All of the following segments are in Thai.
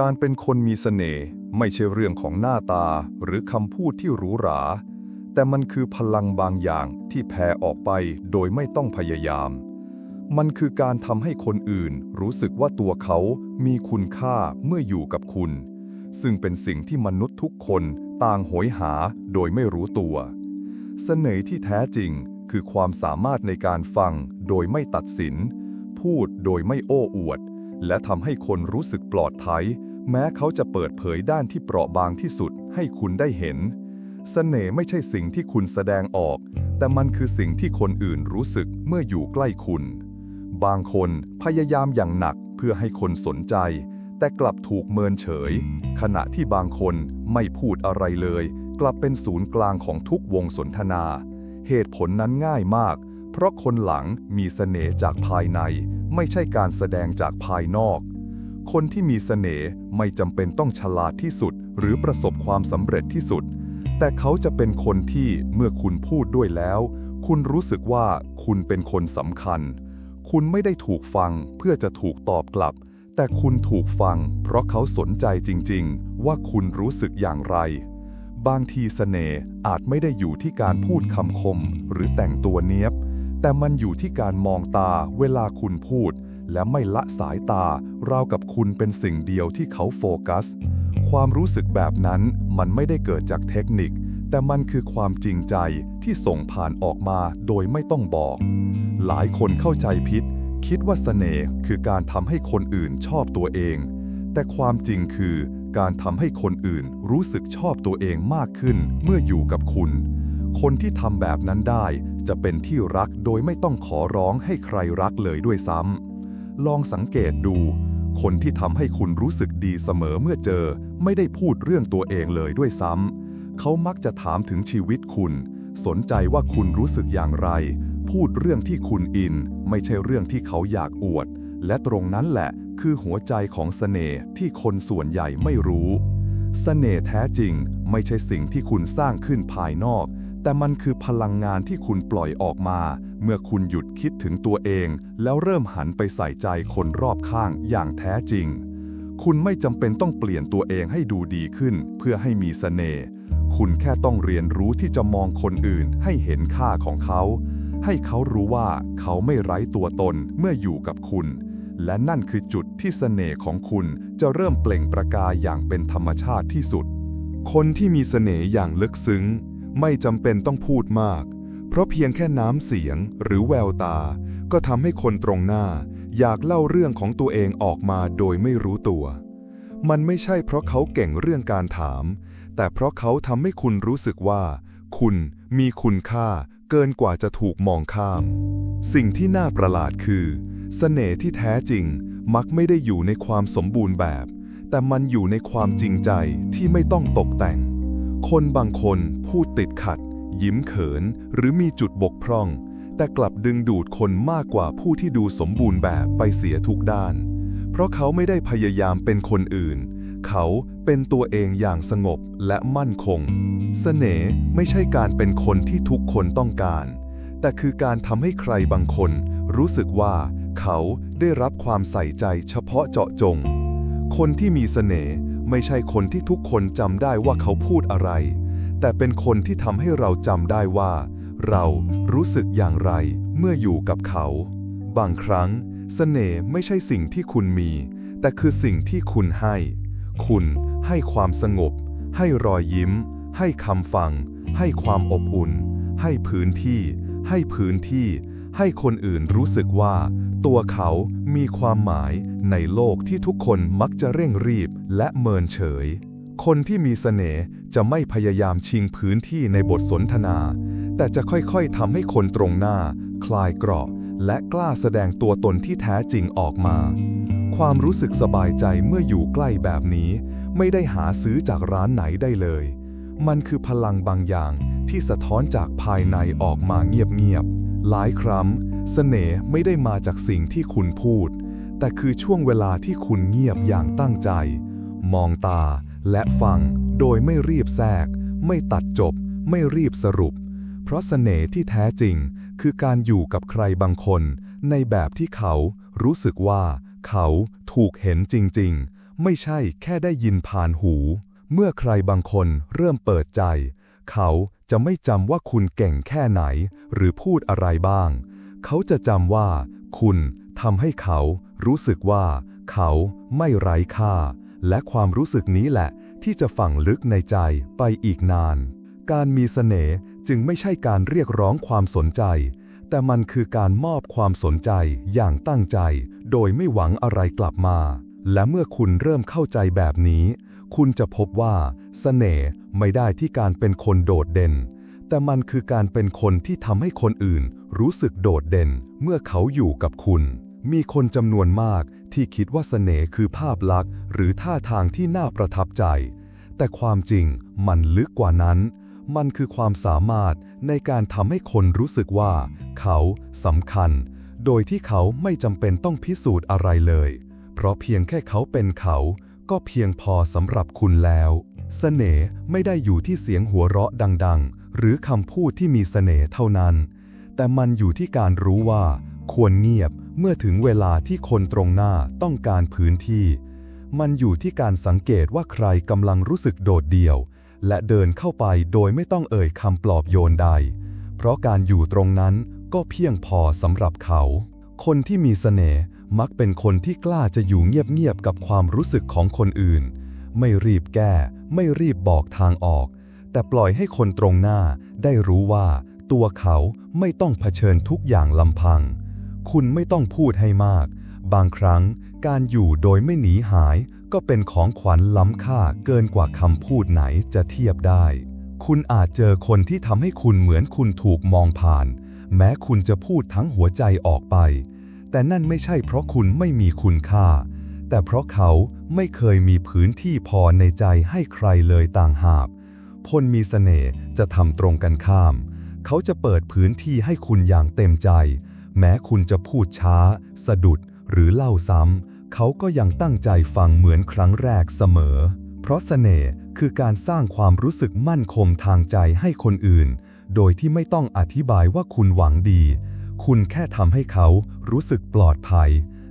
การเป็นคนมีเสน่ห์ไม่ใช่เรื่องของหน้าตาหรือคำพูดที่หรูหรา แต่มันคือพลังบางอย่างที่แผ่ออกไปโดยไม่ต้องพยายาม มันคือการทำให้คนอื่นรู้สึกว่าตัวเขามีคุณค่าเมื่ออยู่กับคุณ ซึ่งเป็นสิ่งที่มนุษย์ทุกคนต่างโหยหาโดยไม่รู้ตัวเสน่ห์ที่แท้จริงคือความสามารถในการฟังโดยไม่ตัดสิน พูดโดยไม่โอ้อวด และทำให้คนรู้สึกปลอดภัย แม้เขาจะเปิดเผยด้านที่เปราะบางที่สุดให้คุณได้เห็นเสน่ห์ไม่ใช่สิ่งที่คุณแสดงออก แต่มันคือสิ่งที่คนอื่นรู้สึกเมื่ออยู่ใกล้คุณ บางคนพยายามอย่างหนักเพื่อให้คนสนใจ แต่กลับถูกเมินเฉย ขณะที่บางคนไม่พูดอะไรเลย กลับเป็นศูนย์กลางของทุกวงสนทนา เหตุผลนั้นง่ายมาก เพราะคนหลังมีเสน่ห์จากภายใน ไม่ใช่การแสดงจากภายนอก คนที่มีเสน่ห์ไม่จำเป็นต้องฉลาดที่สุด หรือประสบความสำเร็จที่สุด แต่เขาจะเป็นคนที่เมื่อคุณพูดด้วยแล้ว คุณรู้สึกว่าคุณเป็นคนสำคัญ คุณไม่ได้ถูกฟังเพื่อจะถูกตอบกลับ แต่คุณถูกฟัง เพราะเขาสนใจจริง ๆ ว่าคุณรู้สึกอย่างไรบางทีเสน่ห์อาจไม่ได้อยู่ที่การพูดคำคม หรือแต่งตัวเนี้ยบ แต่มันอยู่ที่การมองตาเวลาคุณพูด และไม่ละสายตาราวกับคุณเป็นสิ่งเดียวที่เขาโฟกัส ความรู้สึกแบบนั้นมันไม่ได้เกิดจากเทคนิค แต่มันคือความจริงใจที่ส่งผ่านออกมาโดยไม่ต้องบอก หลายคนเข้าใจผิดคิดว่าเสน่ห์คือการทำให้คนอื่นชอบตัวเอง แต่ความจริงคือการทำให้คนอื่นรู้สึกชอบตัวเองมากขึ้นเมื่ออยู่กับคุณ คนที่ทำแบบนั้นได้ จะเป็นที่รักโดยไม่ต้องขอร้องให้ใครรักเลยด้วยซ้ำลองสังเกตดู คนที่ทำให้คุณรู้สึกดีเสมอเมื่อเจอ ไม่ได้พูดเรื่องตัวเองเลยด้วยซ้ำเขามักจะถามถึงชีวิตคุณ สนใจว่าคุณรู้สึกอย่างไร พูดเรื่องที่คุณอิน ไม่ใช่เรื่องที่เขาอยากอวด และตรงนั้นแหละคือหัวใจของเสน่ห์ที่คนส่วนใหญ่ไม่รู้เสน่ห์แท้จริง ไม่ใช่สิ่งที่คุณสร้างขึ้นภายนอก แต่มันคือพลังงานที่คุณปล่อยออกมา เมื่อคุณหยุดคิดถึงตัวเอง แล้วเริ่มหันไปใส่ใจคนรอบข้างอย่างแท้จริง คุณไม่จำเป็นต้องเปลี่ยนตัวเองให้ดูดีขึ้น เพื่อให้มีเสน่ห์ คุณแค่ต้องเรียนรู้ที่จะมองคนอื่นให้เห็นค่าของเขา ให้เขารู้ว่าเขาไม่ไร้ตัวตนเมื่ออยู่กับคุณ และนั่นคือจุดที่เสน่ห์ของคุณจะเริ่มเปล่งประกายอย่างเป็นธรรมชาติที่สุด คนที่มีเสน่ห์อย่างลึกซึ้ง ไม่จำเป็นต้องพูดมาก เพราะเพียงแค่น้ำเสียงหรือแววตา ก็ทำให้คนตรงหน้า อยากเล่าเรื่องของตัวเองออกมาโดยไม่รู้ตัว มันไม่ใช่เพราะเขาเก่งเรื่องการถาม แต่เพราะเขาทำให้คุณรู้สึกว่า คุณมีคุณค่าเกินกว่าจะถูกมองข้าม สิ่งที่น่าประหลาดคือเสน่ห์ที่แท้จริงมักไม่ได้อยู่ในความสมบูรณ์แบบ แต่มันอยู่ในความจริงใจที่ไม่ต้องตกแต่ง คนบางคนพูดติดขัด ยิ้มเขิน หรือมีจุดบกพร่อง แต่กลับดึงดูดคนมากกว่าผู้ที่ดูสมบูรณ์แบบไปเสียทุกด้าน เพราะเขาไม่ได้พยายามเป็นคนอื่น เขาเป็นตัวเองอย่างสงบและมั่นคงเสน่ห์ไม่ใช่การเป็นคนที่ทุกคนต้องการ แต่คือการทำให้ใครบางคน รู้สึกว่าเขาได้รับความใส่ใจเฉพาะเจาะจง คนที่มีเสน่ห์ ไม่ใช่คนที่ทุกคนจำได้ว่าเขาพูดอะไร แต่เป็นคนที่ทำให้เราจำได้ว่า เรารู้สึกอย่างไรเมื่ออยู่กับเขา บางครั้งเสน่ห์ไม่ใช่สิ่งที่คุณมี แต่คือสิ่งที่คุณให้ คุณให้ความสงบ ให้รอยยิ้ม ให้คำฟัง ให้ความอบอุ่น ให้พื้นที่ ให้พื้นที่ ให้คนอื่นรู้สึกว่า ตัวเขามีความหมายในโลกที่ทุกคนมักจะเร่งรีบและเมินเฉย คนที่มีเสน่ห์จะไม่พยายามชิงพื้นที่ในบทสนทนา แต่จะค่อยๆทำให้คนตรงหน้า คลายเกราะและกล้าแสดงตัวตนที่แท้จริงออกมา ความรู้สึกสบายใจเมื่ออยู่ใกล้แบบนี้ ไม่ได้หาซื้อจากร้านไหนได้เลย มันคือพลังบางอย่างที่สะท้อนจากภายในออกมาเงียบๆหลายครั้ง เสน่ห์ไม่ได้มาจากสิ่งที่คุณพูด แต่คือช่วงเวลาที่คุณเงียบอย่างตั้งใจ มองตาและฟังโดยไม่รีบแทรก ไม่ตัดจบ ไม่รีบสรุป เพราะเสน่ห์ที่แท้จริง คือการอยู่กับใครบางคน ในแบบที่เขารู้สึกว่า เขาถูกเห็นจริง ๆ ไม่ใช่แค่ได้ยินผ่านหู เมื่อใครบางคนเริ่มเปิดใจ เขาจะไม่จำว่าคุณเก่งแค่ไหน หรือพูดอะไรบ้าง เขาจะจำว่า คุณทำให้เขารู้สึกว่า เขาไม่ไร้ค่า และความรู้สึกนี้แหละ ที่จะฝังลึกในใจไปอีกนาน การมีเสน่ห์จึงไม่ใช่การเรียกร้องความสนใจ แต่มันคือการมอบความสนใจอย่างตั้งใจ โดยไม่หวังอะไรกลับมา และเมื่อคุณเริ่มเข้าใจแบบนี้ คุณจะพบว่า เสน่ห์ไม่ได้ที่การเป็นคนโดดเด่น แต่มันคือการเป็นคนที่ทำให้คนอื่นรู้สึกโดดเด่นเมื่อเขาอยู่กับคุณ มีคนจำนวนมากที่คิดว่าเสน่ห์คือภาพลักษณ์หรือท่าทางที่น่าประทับใจ แต่ความจริงมันลึกกว่านั้น มันคือความสามารถในการทำให้คนรู้สึกว่า เขาสำคัญ โดยที่เขาไม่จำเป็นต้องพิสูจน์อะไรเลย เพราะเพียงแค่เขาเป็นเขา ก็เพียงพอสำหรับคุณแล้ว เสน่ห์ไม่ได้อยู่ที่เสียงหัวเราะดัง ๆ หรือคำพูดที่มีเสน่ห์เท่านั้น แต่มันอยู่ที่การรู้ว่า ควรเงียบเมื่อถึงเวลาที่คนตรงหน้าต้องการพื้นที่ มันอยู่ที่การสังเกตว่าใครกำลังรู้สึกโดดเดี่ยว และเดินเข้าไปโดยไม่ต้องเอ่ยคำปลอบโยนใด เพราะการอยู่ตรงนั้นก็เพียงพอสำหรับเขา คนที่มีเสน่ห์มักเป็นคนที่กล้าจะอยู่เงียบๆกับความรู้สึกของคนอื่น ไม่รีบแก้ ไม่รีบบอกทางออก แต่ปล่อยให้คนตรงหน้าได้รู้ว่า ตัวเขาไม่ต้องเผชิญทุกอย่างลำพัง คุณไม่ต้องพูดให้มาก บางครั้งการอยู่โดยไม่หนีหายก็เป็นของขวัญล้ำค่าเกินกว่าคำพูดไหนจะเทียบได้ คุณอาจเจอคนที่ทำให้คุณเหมือนคุณถูกมองผ่าน แม้คุณจะพูดทั้งหัวใจออกไป แต่นั่นไม่ใช่เพราะคุณไม่มีคุณค่า แต่เพราะเขาไม่เคยมีพื้นที่พอในใจให้ใครเลยต่างหาก คนมีเสน่ห์จะทำตรงกันข้าม เขาจะเปิดพื้นที่ให้คุณอย่างเต็มใจ แม้คุณจะพูดช้า สะดุด หรือเล่าซ้ำ เขาก็ยังตั้งใจฟังเหมือนครั้งแรกเสมอ เพราะเสน่ห์คือการสร้างความรู้สึกมั่นคงทางใจให้คนอื่น โดยที่ไม่ต้องอธิบายว่าคุณหวังดี คุณแค่ทำให้เขารู้สึกปลอดภัย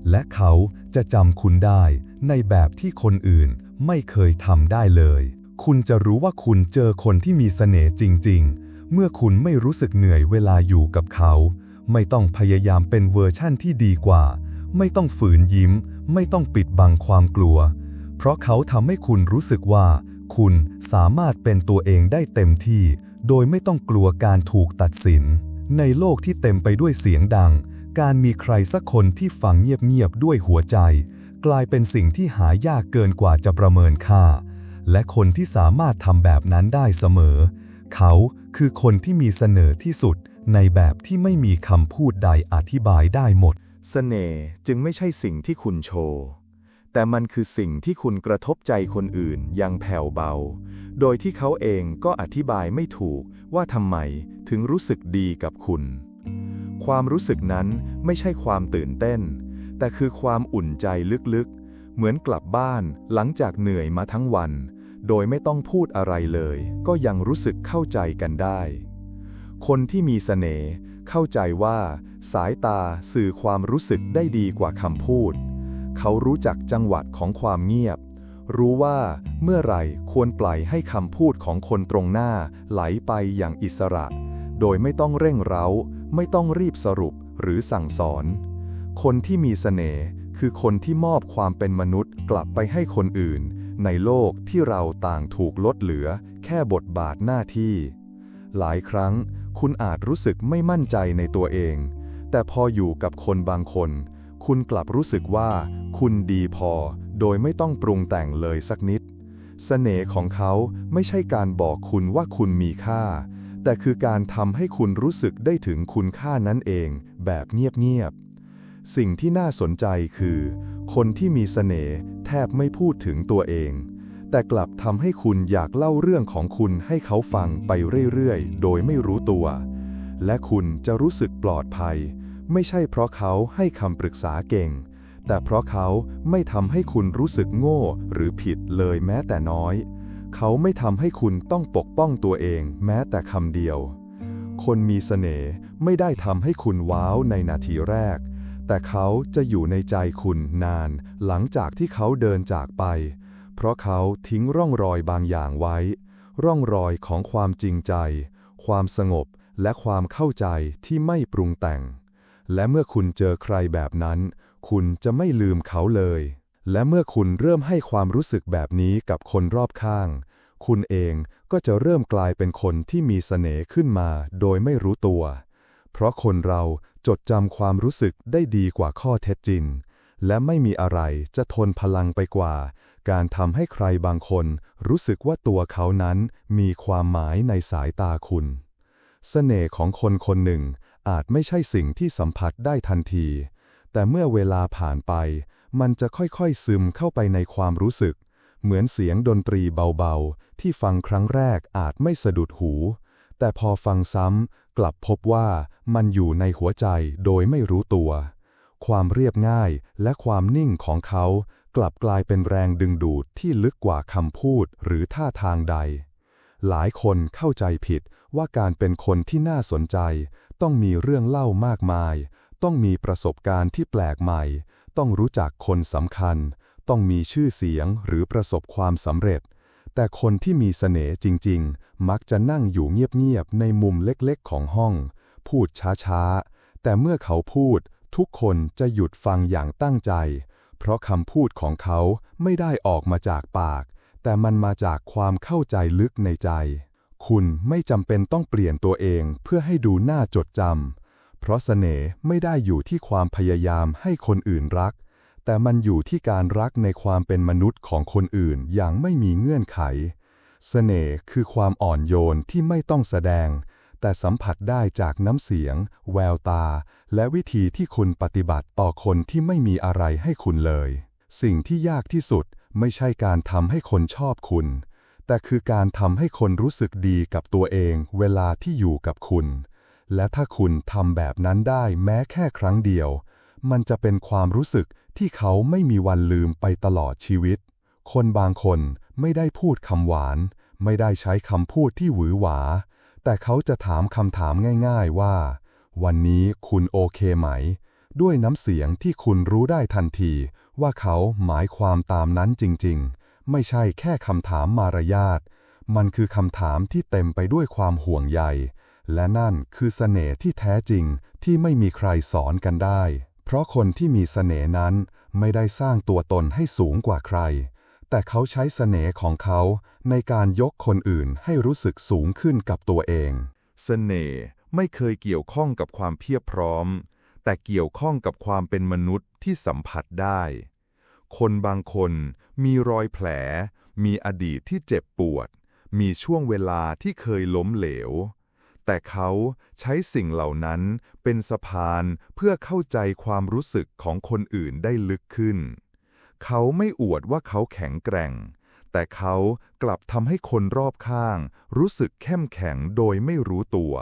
และเขาจะจำคุณได้ในแบบที่คนอื่นไม่เคยทำได้เลย คุณจะรู้ว่าคุณเจอคนที่มีเสน่ห์จริง ๆ เมื่อคุณไม่รู้สึกเหนื่อยเวลาอยู่กับเขา ไม่ต้องพยายามเป็นเวอร์ชั่นที่ดีกว่า ไม่ต้องฝืนยิ้ม ไม่ต้องปิดบังความกลัว เพราะเขาทำให้คุณรู้สึกว่า คุณสามารถเป็นตัวเองได้เต็มที่ โดยไม่ต้องกลัวการถูกตัดสิน ในโลกที่เต็มไปด้วยเสียงดัง การมีใครสักคนที่ฟังเงียบๆด้วยหัวใจ กลายเป็นสิ่งที่หายากเกินกว่าจะประเมินค่า และคนที่สามารถทำแบบนั้นได้เสมอ เขาคือคนที่มีเสนอที่สุดในแบบที่ไม่มีคำพูดใดอธิบายได้หมดเสน่ห์จึงไม่ใช่สิ่งที่คุณโชว์ แต่มันคือสิ่งที่คุณกระทบใจคนอื่นอยังแผ่วเบา โดยที่เขาเองก็อธิบายไม่ถูกว่าทำไมถึงรู้สึกดีกับคุณ ความรู้สึกนั้นไม่ใช่ความตื่นเต้น แต่คือความอุ่นใจลึกๆ เหมือนกลับบ้านหลังจากเหนื่อยมาทั้งวัน โดยไม่ต้องพูดอะไรเลย ก็ยังรู้สึกเข้าใจกันได้ คนที่มีเสน่ห์เข้าใจว่า สายตาสื่อความรู้สึกได้ดีกว่าคำพูด เขารู้จักจังหวัดของความเงียบ รู้ว่าเมื่อไหร่ควรปล่อยให้คำพูดของคนตรงหน้าไหลไปอย่างอิสระ โดยไม่ต้องเร่งเร้า ไม่ต้องรีบสรุปหรือสั่งสอน คนที่มีเสน่ห์ คือคนที่มอบความเป็นมนุษย์กลับไปให้คนอื่น ในโลกที่เราต่างถูกลดเหลือ แค่บทบาทหน้าที่ หลายครั้งคุณอาจรู้สึกไม่มั่นใจในตัวเอง แต่พออยู่กับคนบางคน คุณกลับรู้สึกว่า คุณดีพอ โดยไม่ต้องปรุงแต่งเลยสักนิดเสน่ห์ของเขาไม่ใช่การบอกคุณว่าคุณมีค่า แต่คือการทำให้คุณรู้สึกได้ถึงคุณค่านั้นเอง แบบเงียบๆ สิ่งที่น่าสนใจคือ คนที่มีเสน่ห์แทบไม่พูดถึงตัวเอง แต่กลับทำให้คุณอยากเล่าเรื่องของคุณให้เขาฟังไปเรื่อยๆ โดยไม่รู้ตัว และคุณจะรู้สึกปลอดภัย ไม่ใช่เพราะเขาให้คำปรึกษาเก่ง แต่เพราะเขาไม่ทำให้คุณรู้สึกโง่หรือผิดเลยแม้แต่น้อย เขาไม่ทำให้คุณต้องปกป้องตัวเองแม้แต่คำเดียว คนมีเสน่ห์ไม่ได้ทำให้คุณว้าวในนาทีแรก แต่เขาจะอยู่ในใจคุณนาน หลังจากที่เขาเดินจากไป เพราะเขาทิ้งร่องรอยบางอย่างไว้ ร่องรอยของความจริงใจ ความสงบและความเข้าใจที่ไม่ปรุงแต่ง และเมื่อคุณเจอใครแบบนั้น คุณจะไม่ลืมเขาเลย และเมื่อคุณเริ่มให้ความรู้สึกแบบนี้กับคนรอบข้าง คุณเองก็จะเริ่มกลายเป็นคนที่มีเสน่ห์ขึ้นมาโดยไม่รู้ตัว เพราะคนเรา จดจำความรู้สึกได้ดีกว่าข้อเท็จจริง และไม่มีอะไรจะทนพลังไปกว่า การทำให้ใครบางคนรู้สึกว่าตัวเขานั้นมีความหมายในสายตาคุณเสน่ห์ของคนคนหนึ่งอาจไม่ใช่สิ่งที่สัมผัสได้ทันที แต่เมื่อเวลาผ่านไป มันจะค่อยๆซึมเข้าไปในความรู้สึก เหมือนเสียงดนตรีเบาๆ ที่ฟังครั้งแรกอาจไม่สะดุดหู แต่พอฟังซ้ำกลับพบว่ามันอยู่ในหัวใจโดยไม่รู้ตัว ความเรียบง่ายและความนิ่งของเขา กลับกลายเป็นแรงดึงดูดที่ลึกกว่าคำพูดหรือท่าทางใด หลายคนเข้าใจผิดว่าการเป็นคนที่น่าสนใจ ต้องมีเรื่องเล่ามากมาย ต้องมีประสบการณ์ที่แปลกใหม่ ต้องรู้จักคนสำคัญ ต้องมีชื่อเสียงหรือประสบความสำเร็จ แต่คนที่มีเสน่ห์จริง ๆ มักจะนั่งอยู่เงียบ ๆ ในมุมเล็ก ๆ ของห้อง พูดช้า ๆ แต่เมื่อเขาพูด ทุกคนจะหยุดฟังอย่างตั้งใจ เพราะคำพูดของเขาไม่ได้ออกมาจากปาก แต่มันมาจากความเข้าใจลึกในใจ คุณไม่จำเป็นต้องเปลี่ยนตัวเองเพื่อให้ดูน่าจดจำเพราะเสน่ห์ไม่ได้อยู่ที่ความพยายามให้คนอื่นรัก แต่มันอยู่ที่การรักในความเป็นมนุษย์ของคนอื่นอย่างไม่มีเงื่อนไข เสน่ห์คือความอ่อนโยนที่ไม่ต้องแสดง แต่สัมผัสได้จากน้ำเสียง แววตา และวิธีที่คุณปฏิบัติต่อคนที่ไม่มีอะไรให้คุณเลย สิ่งที่ยากที่สุดไม่ใช่การทำให้คนชอบคุณ แต่คือการทำให้คนรู้สึกดีกับตัวเองเวลาที่อยู่กับคุณ และถ้าคุณทำแบบนั้นได้แม้แค่ครั้งเดียว มันจะเป็นความรู้สึก ที่เขาไม่มีวันลืมไปตลอดชีวิต คนบางคนไม่ได้พูดคำหวาน ไม่ได้ใช้คำพูดที่หวือหวา แต่เขาจะถามคำถามง่าย ๆว่า วันนี้คุณโอเคไหม ด้วยน้ำเสียงที่คุณรู้ได้ทันที ว่าเขาหมายความตามนั้นจริงๆ ไม่ใช่แค่คำถามมารยาท มันคือคำถามที่เต็มไปด้วยความห่วงใย และนั่นคือเสน่ห์ที่แท้จริงที่ไม่มีใครสอนกันได้ เพราะคนที่มีเสน่ห์นั้นไม่ได้สร้างตัวตนให้สูงกว่าใคร แต่เขาใช้เสน่ห์ของเขาในการยกคนอื่นให้รู้สึกสูงขึ้นกับตัวเอง เสน่ห์ไม่เคยเกี่ยวข้องกับความเพียบพร้อม แต่เกี่ยวข้องกับความเป็นมนุษย์ที่สัมผัสได้ คนบางคนมีรอยแผล มีอดีตที่เจ็บปวด มีช่วงเวลาที่เคยล้มเหลว แต่เขาใช้สิ่งเหล่านั้นเป็นสะพานเพื่อเข้าใจความรู้สึกของคนอื่นได้ลึกขึ้น เขาไม่อวดว่าเขาแข็งแกร่ง แต่เขากลับทำให้คนรอบข้าง รู้สึกเข้มแข็งโดยไม่รู้ตัว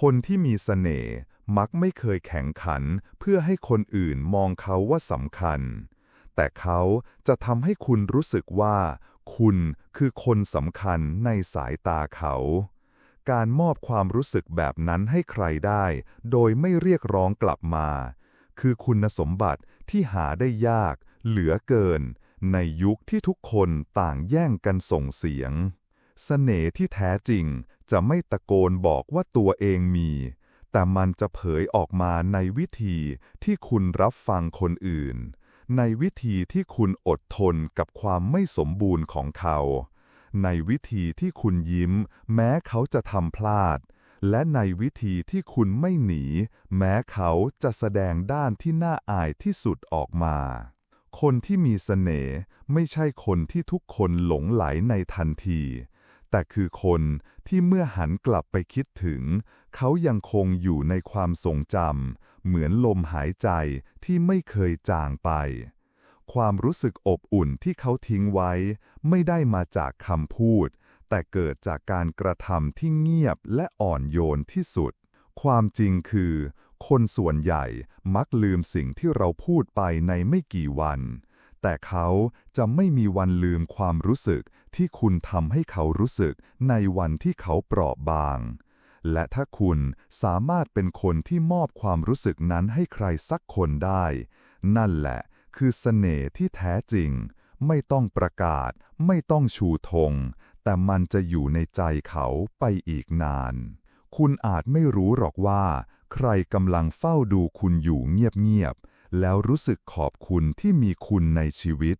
คนที่มีเสน่ห์มักไม่เคยแข่งขันเพื่อให้คนอื่นมองเขาว่าสำคัญ แต่เขาจะทำให้คุณรู้สึกว่า คุณคือคนสำคัญในสายตาเขา การมอบความรู้สึกแบบนั้นให้ใครได้ โดยไม่เรียกร้องกลับมา คือคุณสมบัติที่หาได้ยาก เหลือเกิน ในยุคที่ทุกคนต่างแย่งกันส่งเสียงเสน่ห์ที่แท้จริงจะไม่ตะโกนบอกว่าตัวเองมี แต่มันจะเผยออกมาในวิธีที่คุณรับฟังคนอื่น ในวิธีที่คุณอดทนกับความไม่สมบูรณ์ของเขา ในวิธีที่คุณยิ้ม แม้เขาจะทำพลาด และในวิธีที่คุณไม่หนี แม้เขาจะแสดงด้านที่น่าอายที่สุดออกมา คนที่มีเสน่ห์ไม่ใช่คนที่ทุกคนหลงไหลในทันที แต่คือคนที่เมื่อหันกลับไปคิดถึง เขายังคงอยู่ในความทรงจำเหมือนลมหายใจที่ไม่เคยจางไป ความรู้สึกอบอุ่นที่เขาทิ้งไว้ ไม่ได้มาจากคำพูด แต่เกิดจากการกระทำที่เงียบและอ่อนโยนที่สุด ความจริงคือ คนส่วนใหญ่มักลืมสิ่งที่เราพูดไปในไม่กี่วัน แต่เขาจะไม่มีวันลืมความรู้สึกที่คุณทำให้เขารู้สึกในวันที่เขาเปราะบาง และถ้าคุณสามารถเป็นคนที่มอบความรู้สึกนั้นให้ใครสักคนได้ นั่นแหละ คือเสน่ห์ที่แท้จริง ไม่ต้องประกาศ ไม่ต้องชูธง แต่มันจะอยู่ในใจเขาไปอีกนาน คุณอาจไม่รู้หรอกว่า ใครกำลังเฝ้าดูคุณอยู่เงียบๆ แล้วรู้สึกขอบคุณที่มีคุณในชีวิต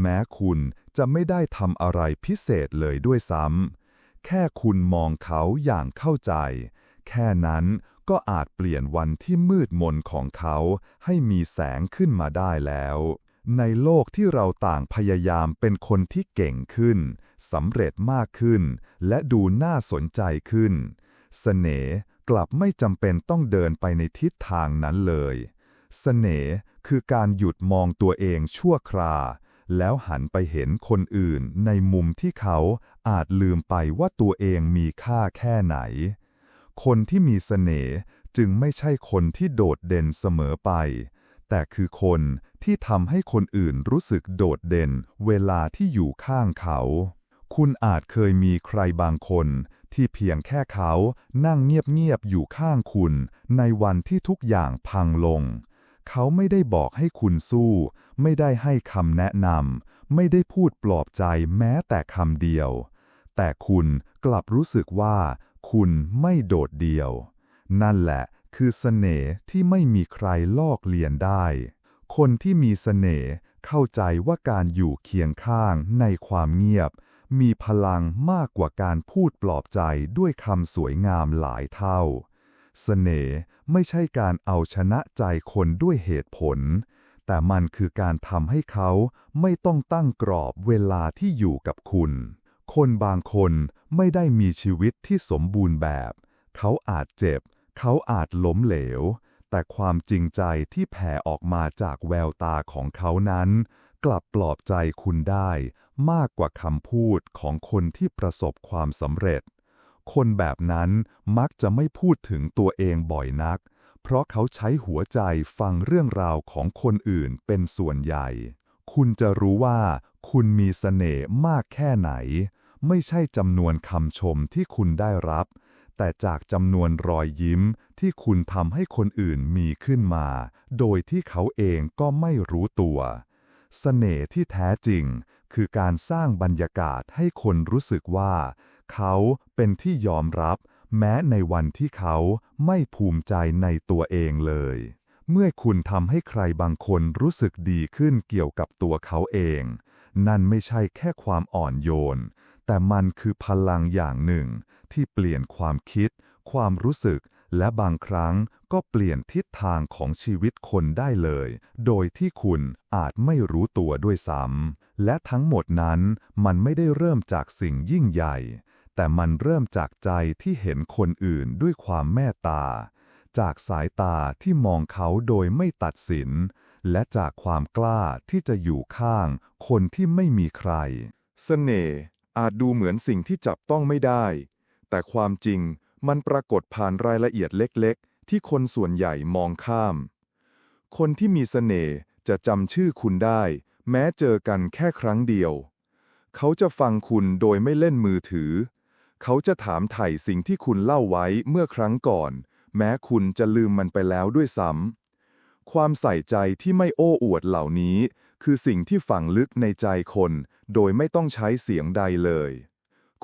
แม้คุณจะไม่ได้ทำอะไรพิเศษเลยด้วยซ้ำแค่คุณมองเขาอย่างเข้าใจ แค่นั้น ก็อาจเปลี่ยนวันที่มืดมนของเขาให้มีแสงขึ้นมาได้แล้ว ในโลกที่เราต่างพยายามเป็นคนที่เก่งขึ้นสำเร็จมากขึ้น และดูน่าสนใจขึ้นเสน่ห์กลับไม่จำเป็นต้องเดินไปในทิศทางนั้นเลยเสน่ห์คือการหยุดมองตัวเองชั่วคราแล้วหันไปเห็นคนอื่นในมุมที่เขาอาจลืมไปว่าตัวเองมีค่าแค่ไหน คนที่มีเสน่ห์จึงไม่ใช่คนที่โดดเด่นเสมอไป แต่คือคนที่ทำให้คนอื่นรู้สึกโดดเด่นเวลาที่อยู่ข้างเขา คุณอาจเคยมีใครบางคนที่เพียงแค่เขานั่งเงียบๆอยู่ข้างคุณ ในวันที่ทุกอย่างพังลง เขาไม่ได้บอกให้คุณสู้ ไม่ได้ให้คำแนะนำไม่ได้พูดปลอบใจแม้แต่คำเดียว แต่คุณกลับรู้สึกว่า คุณไม่โดดเดี่ยว นั่นแหละคือเสน่ห์ที่ไม่มีใครลอกเลียนได้ คนที่มีเสน่ห์เข้าใจว่าการอยู่เคียงข้างในความเงียบ มีพลังมากกว่าการพูดปลอบใจด้วยคำสวยงามหลายเท่า เสน่ห์ไม่ใช่การเอาชนะใจคนด้วยเหตุผล แต่มันคือการทำให้เขาไม่ต้องตั้งกรอบเวลาที่อยู่กับคุณ คนบางคนไม่ได้มีชีวิตที่สมบูรณ์แบบ เขาอาจเจ็บ เขาอาจล้มเหลว แต่ความจริงใจที่แผ่ออกมาจากแววตาของเขานั้น กลับปลอบใจคุณได้มากกว่าคำพูดของคนที่ประสบความสำเร็จ คนแบบนั้นมักจะไม่พูดถึงตัวเองบ่อยนัก เพราะเขาใช้หัวใจฟังเรื่องราวของคนอื่นเป็นส่วนใหญ่ คุณจะรู้ว่าคุณมีเสน่ห์มากแค่ไหน ไม่ใช่จำนวนคำชมที่คุณได้รับ แต่จากจำนวนรอยยิ้มที่คุณทำให้คนอื่นมีขึ้นมา โดยที่เขาเองก็ไม่รู้ตัวเสน่ห์ที่แท้จริง คือการสร้างบรรยากาศให้คนรู้สึกว่า เขาเป็นที่ยอมรับ แม้ในวันที่เขาไม่ภูมิใจในตัวเองเลยเมื่อคุณทำให้ใครบางคนรู้สึกดีขึ้นเกี่ยวกับตัวเขาเอง นั่นไม่ใช่แค่ความอ่อนโยน แต่มันคือพลังอย่างหนึ่ง ที่เปลี่ยนความคิด ความรู้สึก และบางครั้งก็เปลี่ยนทิศทางของชีวิตคนได้เลย โดยที่คุณอาจไม่รู้ตัวด้วยซ้ำและทั้งหมดนั้นมันไม่ได้เริ่มจากสิ่งยิ่งใหญ่ แต่มันเริ่มจากใจที่เห็นคนอื่นด้วยความเมตตา จากสายตาที่มองเขาโดยไม่ตัดสิน และจากความกล้าที่จะอยู่ข้าง คนที่ไม่มีใคร เสน่ห์ อาจดูเหมือนสิ่งที่จับต้องไม่ได้ แต่ความจริงมันปรากฏผ่านรายละเอียดเล็กๆ ที่คนส่วนใหญ่มองข้าม คนที่มีเสน่ห์จะจำชื่อคุณได้ แม้เจอกันแค่ครั้งเดียว เขาจะฟังคุณโดยไม่เล่นมือถือ เขาจะถามไถ่สิ่งที่คุณเล่าไว้เมื่อครั้งก่อน แม้คุณจะลืมมันไปแล้วด้วยซ้ำความใส่ใจที่ไม่โอ้อวดเหล่านี้ คือสิ่งที่ฝังลึกในใจคน โดยไม่ต้องใช้เสียงใดเลย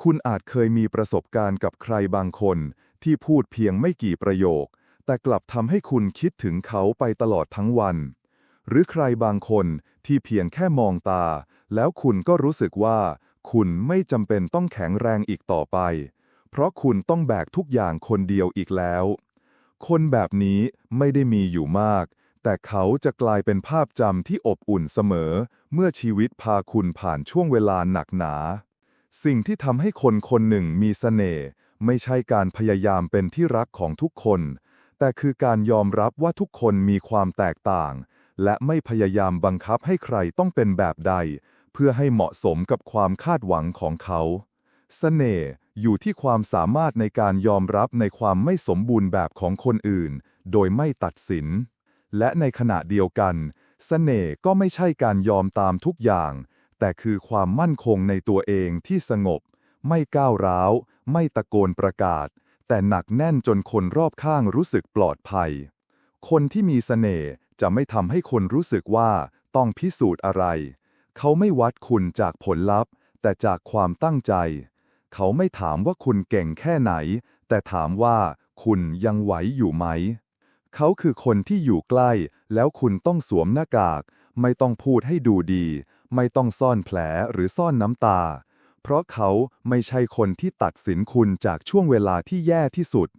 คุณอาจเคยมีประสบการณ์กับใครบางคน ที่พูดเพียงไม่กี่ประโยค แต่กลับทำให้คุณคิดถึงเขาไปตลอดทั้งวัน หรือใครบางคนที่เพียงแค่มองตา แล้วคุณก็รู้สึกว่า คุณไม่จำเป็นต้องแข็งแรงอีกต่อไป เพราะคุณต้องแบกทุกอย่างคนเดียวอีกแล้ว คนแบบนี้ไม่ได้มีอยู่มาก แต่เขาจะกลายเป็นภาพจำที่อบอุ่นเสมอ เมื่อชีวิตพาคุณผ่านช่วงเวลาหนักหนา สิ่งที่ทำให้คนคนหนึ่งมีเสน่ห์ไม่ใช่การพยายามเป็นที่รักของทุกคน แต่คือการยอมรับว่าทุกคนมีความแตกต่าง และไม่พยายามบังคับให้ใครต้องเป็นแบบใด เพื่อให้เหมาะสมกับความคาดหวังของเขาเสน่ห์อยู่ที่ความสามารถในการยอมรับในความไม่สมบูรณ์แบบของคนอื่น โดยไม่ตัดสิน และในขณะเดียวกันเสน่ห์ก็ไม่ใช่การยอมตามทุกอย่าง แต่คือความมั่นคงในตัวเองที่สงบ ไม่ก้าวร้าว ไม่ตะโกนประกาศ แต่หนักแน่นจนคนรอบข้างรู้สึกปลอดภัย คนที่มีเสน่ห์จะไม่ทำให้คนรู้สึกว่าต้องพิสูจน์อะไร เขาไม่วัดคุณจากผลลัพธ์ แต่จากความตั้งใจ เขาไม่ถามว่าคุณเก่งแค่ไหน แต่ถามว่าคุณยังไหวอยู่ไหม เขาคือคนที่อยู่ใกล้ แล้วคุณต้องสวมหน้ากาก ไม่ต้องพูดให้ดูดี ไม่ต้องซ่อนแผลหรือซ่อนน้ำตา เพราะเขาไม่ใช่คนที่ตัดสินคุณจากช่วงเวลาที่แย่ที่สุด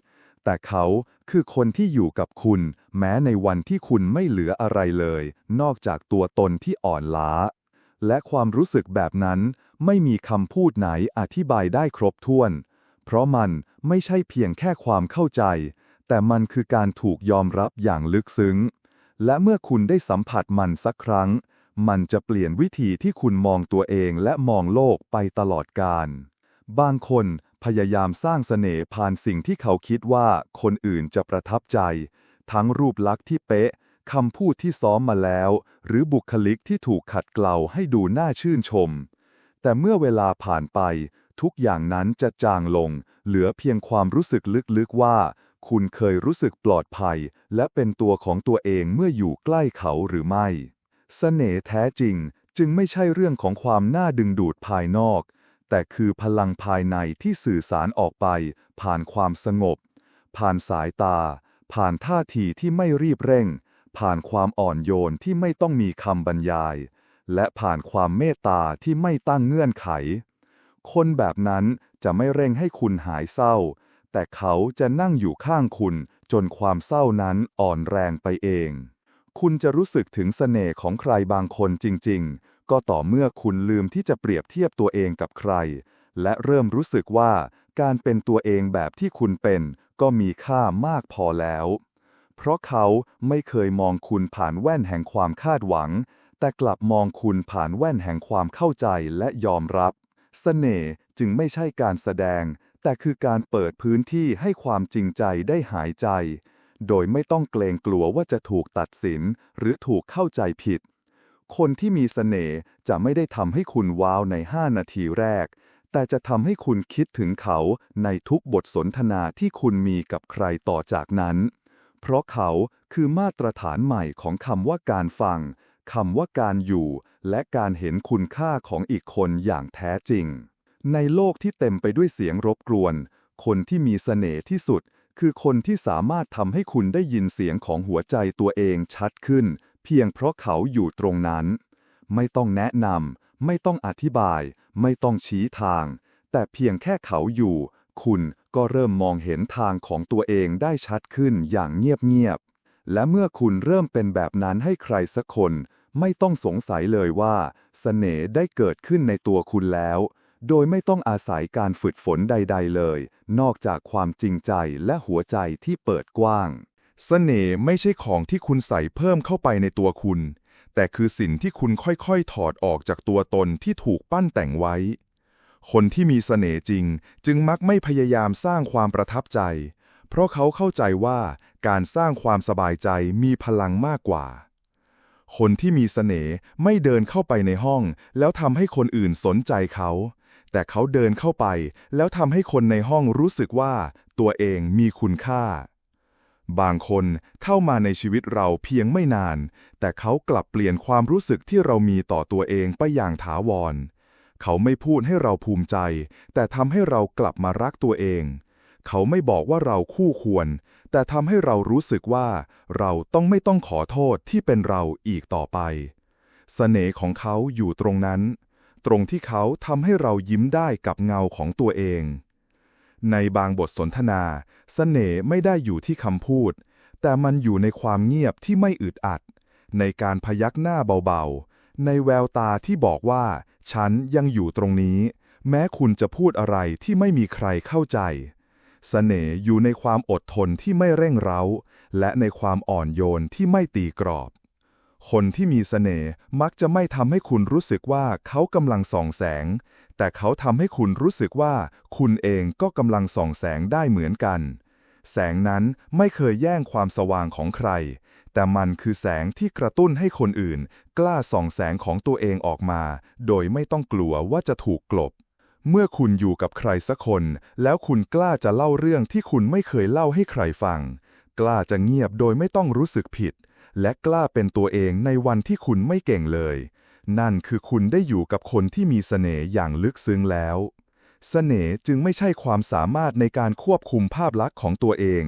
แต่เขาคือคนที่อยู่กับคุณ แม้ในวันที่คุณไม่เหลืออะไรเลย นอกจากตัวตนที่อ่อนล้า และความรู้สึกแบบนั้นไม่มีคำพูดไหนอธิบายได้ครบถ้วน เพราะมันไม่ใช่เพียงแค่ความเข้าใจ แต่มันคือการถูกยอมรับอย่างลึกซึ้ง และเมื่อคุณได้สัมผัสมันสักครั้ง มันจะเปลี่ยนวิธีที่คุณมองตัวเองและมองโลกไปตลอดกาลบางคนพยายามสร้างเสน่ห์ผ่านสิ่งที่เขาคิดว่าคนอื่นจะประทับใจ ทั้งรูปลักษณ์ที่เป๊ะคำพูดที่ซ้อมมาแล้ว หรือบุคลิกที่ถูกขัดเกลาให้ดูน่าชื่นชม แต่เมื่อเวลาผ่านไป ทุกอย่างนั้นจะจางลง เหลือเพียงความรู้สึกลึกๆว่า คุณเคยรู้สึกปลอดภัย และเป็นตัวของตัวเองเมื่ออยู่ใกล้เขาหรือไม่เสน่ห์แท้จริงจึงไม่ใช่เรื่องของความน่าดึงดูดภายนอก แต่คือพลังภายในที่สื่อสารออกไป ผ่านความสงบ ผ่านสายตา ผ่านท่าทีที่ไม่รีบเร่ง ผ่านความอ่อนโยนที่ไม่ต้องมีคำบรรยาย และผ่านความเมตตาที่ไม่ตั้งเงื่อนไข คนแบบนั้นจะไม่เร่งให้คุณหายเศร้า แต่เขาจะนั่งอยู่ข้างคุณจนความเศร้านั้นอ่อนแรงไปเอง คุณจะรู้สึกถึงเสน่ห์ของใครบางคนจริง ๆ ก็ต่อเมื่อคุณลืมที่จะเปรียบเทียบตัวเองกับใคร และเริ่มรู้สึกว่าการเป็นตัวเองแบบที่คุณเป็น ก็มีค่ามากพอแล้ว เพราะเขาไม่เคยมองคุณผ่านแว่นแห่งความคาดหวัง แต่กลับมองคุณผ่านแว่นแห่งความเข้าใจและยอมรับเสน่ห์จึงไม่ใช่การแสดง แต่คือการเปิดพื้นที่ให้ความจริงใจได้หายใจ โดยไม่ต้องเกรงกลัวว่าจะถูกตัดสิน หรือถูกเข้าใจผิด คนที่มีเสน่ห์จะไม่ได้ทำให้คุณว้าวใน 5 นาทีแรก แต่จะทำให้คุณคิดถึงเขาในทุกบทสนทนาที่คุณมีกับใครต่อจากนั้น เพราะเขาคือมาตรฐานใหม่ของคำว่าการฟังคำว่าการอยู่ และการเห็นคุณค่าของอีกคนอย่างแท้จริง ในโลกที่เต็มไปด้วยเสียงรบกวน คนที่มีเสน่ห์ที่สุด คือคนที่สามารถทำให้คุณได้ยินเสียงของหัวใจตัวเองชัดขึ้น เพียงเพราะเขาอยู่ตรงนั้น ไม่ต้องแนะนำไม่ต้องอธิบาย ไม่ต้องชี้ทาง แต่เพียงแค่เขาอยู่ คุณก็เริ่มมองเห็นทางของตัวเองได้ชัดขึ้นอย่างเงียบๆและเมื่อคุณเริ่มเป็นแบบนั้นให้ใครสักคน ไม่ต้องสงสัยเลยว่าเสน่ห์ได้เกิดขึ้นในตัวคุณแล้ว โดยไม่ต้องอาศัยการฝึกฝนใด ๆ เลย นอกจากความจริงใจและหัวใจที่เปิดกว้างเสน่ห์ไม่ใช่ของที่คุณใส่เพิ่มเข้าไปในตัวคุณ แต่คือสิ่งที่คุณค่อยๆ ถอดออกจากตัวตนที่ถูกปั้นแต่งไว้ คนที่มีเสน่ห์จริง จึงมักไม่พยายามสร้างความประทับใจ เพราะเขาเข้าใจว่าการสร้างความสบายใจมีพลังมากกว่าคนที่มีเสน่ห์ไม่เดินเข้าไปในห้อง แล้วทำให้คนอื่นสนใจเขา แต่เขาเดินเข้าไป แล้วทำให้คนในห้องรู้สึกว่าตัวเองมีคุณค่า บางคนเข้ามาในชีวิตเราเพียงไม่นาน แต่เขากลับเปลี่ยนความรู้สึกที่เรามีต่อตัวเองไปอย่างถาวร เขาไม่พูดให้เราภูมิใจ แต่ทำให้เรากลับมารักตัวเอง เขาไม่บอกว่าเราคู่ควร แต่ทำให้เรารู้สึกว่า เราต้องไม่ต้องขอโทษที่เป็นเราอีกต่อไปเสน่ห์ของเขาอยู่ตรงนั้น ตรงที่เขาทำให้เรายิ้มได้กับเงาของตัวเอง ในบางบทสนทนาเสน่ห์ไม่ได้อยู่ที่คำพูด แต่มันอยู่ในความเงียบที่ไม่อึดอัด ในการพยักหน้าเบาๆ ในแววตาที่บอกว่า ฉันยังอยู่ตรงนี้ แม้คุณจะพูดอะไรที่ไม่มีใครเข้าใจเสน่ห์อยู่ในความอดทนที่ไม่เร่งเร้า และในความอ่อนโยนที่ไม่ตีกรอบ คนที่มีเสน่ห์มักจะไม่ทำให้คุณรู้สึกว่าเขากำลังส่องแสง แต่เขาทำให้คุณรู้สึกว่า คุณเองก็กำลังส่องแสงได้เหมือนกัน แสงนั้นไม่เคยแย่งความสว่างของใคร แต่มันคือแสงที่กระตุ้นให้คนอื่น กล้าส่องแสงของตัวเองออกมา โดยไม่ต้องกลัวว่าจะถูกกลบ เมื่อคุณอยู่กับใครสักคน แล้วคุณกล้าจะเล่าเรื่องที่คุณไม่เคยเล่าให้ใครฟัง กล้าจะเงียบโดยไม่ต้องรู้สึกผิด และกล้าเป็นตัวเองในวันที่คุณไม่เก่งเลย นั่นคือคุณได้อยู่กับคนที่มีเสน่ห์อย่างลึกซึ้งแล้ว เสน่ห์จึงไม่ใช่ความสามารถในการควบคุมภาพลักษณ์ของตัวเอง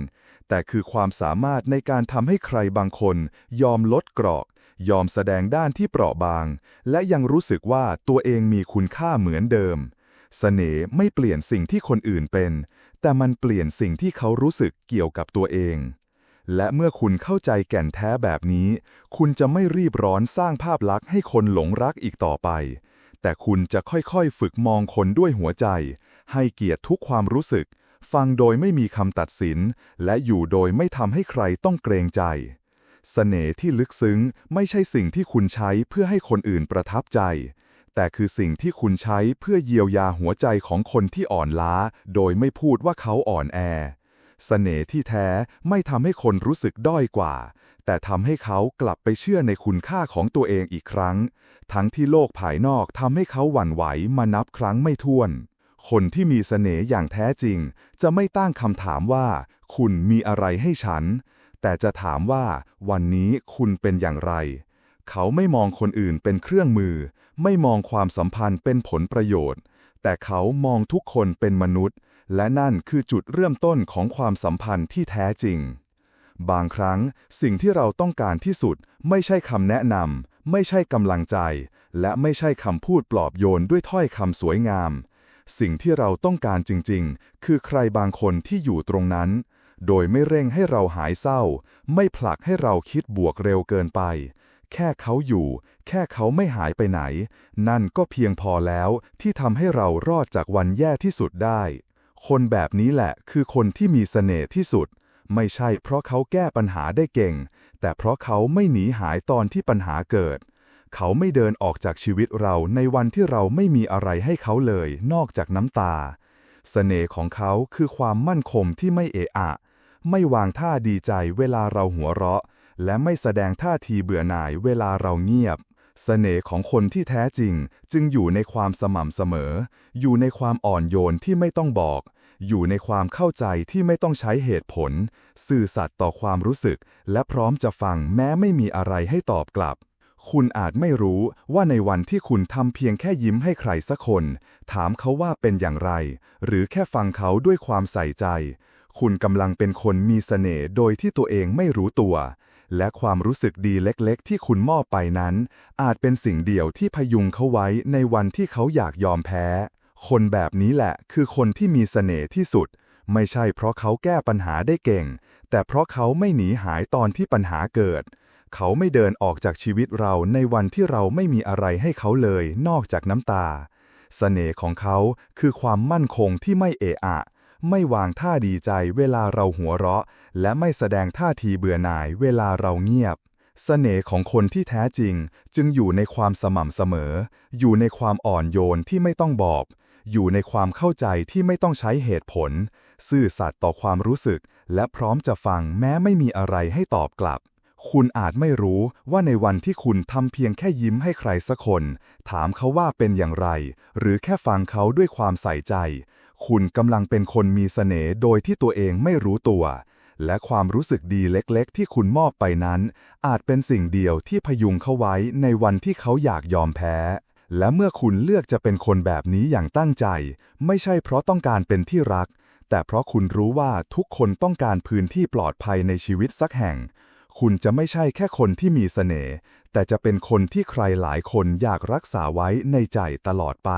แต่คือความสามารถในการทำให้ใครบางคน ยอมลดกรอก ยอมแสดงด้านที่เปราะบาง และยังรู้สึกว่าตัวเองมีคุณค่าเหมือนเดิมเสน่ห์ไม่เปลี่ยนสิ่งที่คนอื่นเป็น แต่มันเปลี่ยนสิ่งที่เขารู้สึกเกี่ยวกับตัวเอง และเมื่อคุณเข้าใจแก่นแท้แบบนี้ คุณจะไม่รีบร้อนสร้างภาพลักษณ์ให้คนหลงรักอีกต่อไป แต่คุณจะค่อยๆฝึกมองคนด้วยหัวใจ ให้เกียรติทุกความรู้สึก ฟังโดยไม่มีคำตัดสิน และอยู่โดยไม่ทำให้ใครต้องเกรงใจเสน่ห์ที่ลึกซึ้งไม่ใช่สิ่งที่คุณใช้เพื่อให้คนอื่นประทับใจ แต่คือสิ่งที่คุณใช้เพื่อเยียวยาหัวใจของคนที่อ่อนล้า โดยไม่พูดว่าเขาอ่อนแอ สน่ห์ที่แท้ไม่ทำให้คนรู้สึกด้อยกว่า แต่ทำให้เขากลับไปเชื่อในคุณค่าของตัวเองอีกครั้ง ทั้งที่โลกภายนอกทำให้เขาหวั่นไหวมานับครั้งไม่ถ้วน คนที่มีเสน่ห์อย่างแท้จริง จะไม่ตั้งคำถามว่า คุณมีอะไรให้ฉัน แต่จะถามว่าวันนี้คุณเป็นอย่างไร เขาไม่มองคนอื่นเป็นเครื่องมือ ไม่มองความสัมพันธ์เป็นผลประโยชน์ แต่เขามองทุกคนเป็นมนุษย์ และนั่นคือจุดเริ่มต้นของความสัมพันธ์ที่แท้จริง บางครั้งสิ่งที่เราต้องการที่สุดไม่ใช่คำแนะนำไม่ใช่กำลังใจ และไม่ใช่คำพูดปลอบโยนด้วยถ้อยคำสวยงาม สิ่งที่เราต้องการจริง ๆ คือใครบางคนที่อยู่ตรงนั้น โดยไม่เร่งให้เราหายเศร้า ไม่ผลักให้เราคิดบวกเร็วเกินไป แค่เขาอยู่ แค่เขาไม่หายไปไหน นั่นก็เพียงพอแล้วที่ทำให้เรารอดจากวันแย่ที่สุดได้ คนแบบนี้แหละคือคนที่มีเสน่ห์ที่สุด ไม่ใช่เพราะเขาแก้ปัญหาได้เก่ง แต่เพราะเขาไม่หนีหายตอนที่ปัญหาเกิด เขาไม่เดินออกจากชีวิตเราในวันที่เราไม่มีอะไรให้เขาเลย นอกจากน้ำตา เสน่ห์ของเขาคือความมั่นคงที่ไม่เอะอะ ไม่วางท่าดีใจเวลาเราหัวเราะ และไม่แสดงท่าทีเบื่อหน่ายเวลาเราเงียบเสน่ห์ของคนที่แท้จริง จึงอยู่ในความสม่ำเสมอ อยู่ในความอ่อนโยนที่ไม่ต้องบอก อยู่ในความเข้าใจที่ไม่ต้องใช้เหตุผล สื่อสัตย์ต่อความรู้สึก และพร้อมจะฟังแม้ไม่มีอะไรให้ตอบกลับ คุณอาจไม่รู้ว่าในวันที่คุณทำเพียงแค่ยิ้มให้ใครสักคน ถามเขาว่าเป็นอย่างไร หรือแค่ฟังเขาด้วยความใส่ใจ คุณกำลังเป็นคนมีเสน่ห์โดยที่ตัวเองไม่รู้ตัว และความรู้สึกดีเล็กๆ ที่คุณมอบไปนั้น อาจเป็นสิ่งเดียวที่พยุงเขาไว้ในวันที่เขาอยากยอมแพ้ คนแบบนี้แหละคือคนที่มีเสน่ห์ที่สุด ไม่ใช่เพราะเขาแก้ปัญหาได้เก่ง แต่เพราะเขาไม่หนีหายตอนที่ปัญหาเกิด เขาไม่เดินออกจากชีวิตเราในวันที่เราไม่มีอะไรให้เขาเลยนอกจากน้ำตา เสน่ห์ของเขาคือความมั่นคงที่ไม่เอะอะ ไม่วางท่าดีใจเวลาเราหัวเราะ และไม่แสดงท่าทีเบื่อหน่ายเวลาเราเงียบเสน่ห์ของคนที่แท้จริง จึงอยู่ในความสม่ำเสมอ อยู่ในความอ่อนโยนที่ไม่ต้องบอกอยู่ในความเข้าใจที่ไม่ต้องใช้เหตุผล ซื่อสัตย์ต่อความรู้สึก และพร้อมจะฟังแม้ไม่มีอะไรให้ตอบกลับ คุณอาจไม่รู้ว่าในวันที่คุณทำเพียงแค่ยิ้มให้ใครสักคน ถามเขาว่าเป็นอย่างไร หรือแค่ฟังเขาด้วยความใส่ใจ คุณกำลังเป็นคนมีเสน่ห์โดยที่ตัวเองไม่รู้ตัว และความรู้สึกดีเล็กๆ ที่คุณมอบไปนั้น อาจเป็นสิ่งเดียวที่พยุงเขาไว้ในวันที่เขาอยากยอมแพ้ และเมื่อคุณเลือกจะเป็นคนแบบนี้อย่างตั้งใจ ไม่ใช่เพราะต้องการเป็นที่รัก แต่เพราะคุณรู้ว่าทุกคนต้องการพื้นที่ปลอดภัยในชีวิตสักแห่ง คุณจะไม่ใช่แค่คนที่มีเสน่ห์แต่จะเป็นคนที่ใครหลายคนอยากรักษาไว้ในใจตลอดไป